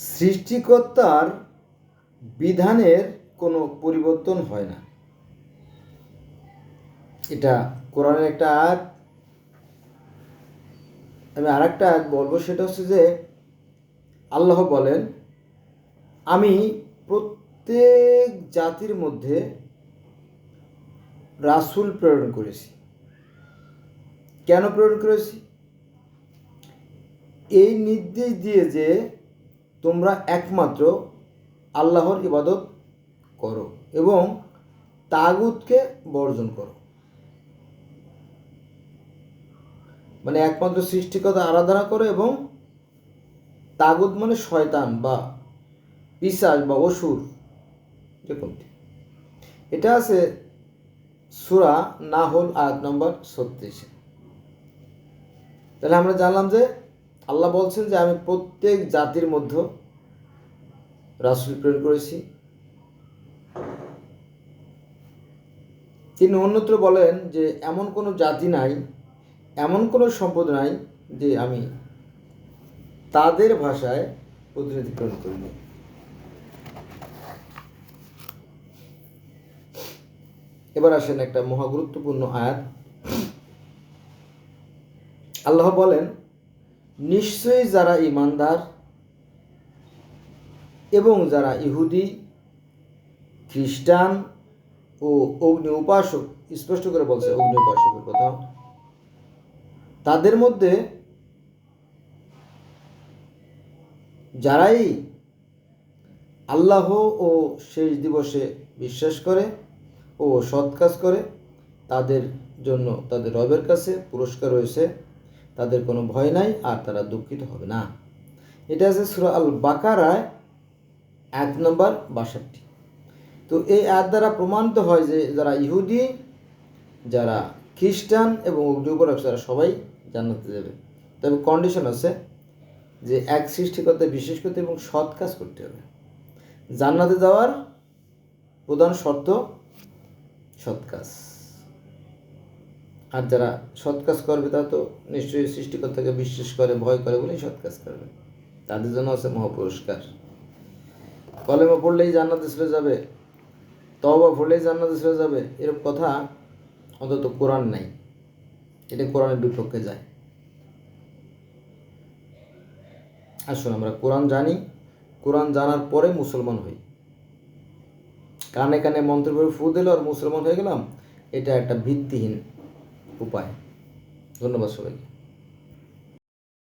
সৃষ্টিকর্তার বিধানের কোনো পরিবর্তন হয় না। এটা কোরআনের একটা আয়াত। আমি আর একটা আয়াত বলব, সেটা হচ্ছে যে আল্লাহ বলেন, আমি প্রত্যেক জাতির মধ্যে রাসূল প্রেরণ করেছি। কেন প্রেরণ করেছি? এই নির্দেশ দিয়ে যে তোমরা একমাত্র আল্লাহর ইবাদত করো এবং তাগুতকে বর্জন করো। মানে একমাত্র সৃষ্টিকতা আরাধনা করো এবং তাগুত মানে শয়তান বা পিসাজ বা অসুর কোনটি। এটা আছে সুরা না হল আয়াত নম্বর ছত্রিশে। তাহলে আমরা জানলাম যে আল্লাহ বলছেন যে আমি প্রত্যেক জাতির মধ্যে রাসুল প্রেরণ করেছি। তিনি অন্যত্র বলেন যে এমন কোনো জাতি নাই, এমন কোনো সম্পদ নাই যে আমি তাদের ভাষায় প্রতিনিধি প্রেরণ করিনি এবার আসেন একটা মহা গুরুত্বপূর্ণ আয়াত। আল্লাহ বলেন নিশ্চয়ই যারা ইমানদার এবং যারা ইহুদি, খ্রিস্টান ও অগ্নি উপাসক, স্পষ্ট করে বলছে অগ্নি উপাসকের কথা, তাদের মধ্যে যারাই আল্লাহ ও শেষ দিবসে বিশ্বাস করে ও সৎ কাজ করে, তাদের জন্য তাদের রবের কাছে পুরস্কার রয়েছে। তাদের কোনো ভয় নাই আর তারা দুঃখিত হবে না। এটা আছে সুরা আল বাকারায় এক নম্বর বাষট্টি। তো এই আয়াত দ্বারা প্রমাণিত হয় যে যারা ইহুদি, যারা খ্রিস্টান এবং অগ্নিপরক তারা সবাই জান্নাতে যাবে। তবে কন্ডিশন আছে যে এক সৃষ্টিকর্তা বিশেষ করতে এবং সৎ কাজ করতে হবে। জান্নাতে যাওয়ার প্রধান শর্ত সৎ কাজ। আর যারা সৎ কাজ করবে তা তো নিশ্চয়ই সৃষ্টিকর্তাকে বিশ্বাস করে, ভয় করে বলেই সৎ কাজ করবে। তাদের জন্য আছে মহাপুরস্কার। কলেমা পড়লেই জান্নাতে চলে যাবে। তবা পড়লেই জান্নাতে চলে যাবে। এরকম কথা অন্তত কোরআন নাই। এটা কোরআনের বিপক্ষে যায়। আসুন আমরা কোরআন জানি। কোরআন জানার পরে মুসলমান হই। কানে কানে মন্ত্র ফু দিল আর মুসলমান হয়ে গেলাম। এটা একটা ভিত্তিহীন উপায়। ধন্যবাদ সবাইকে।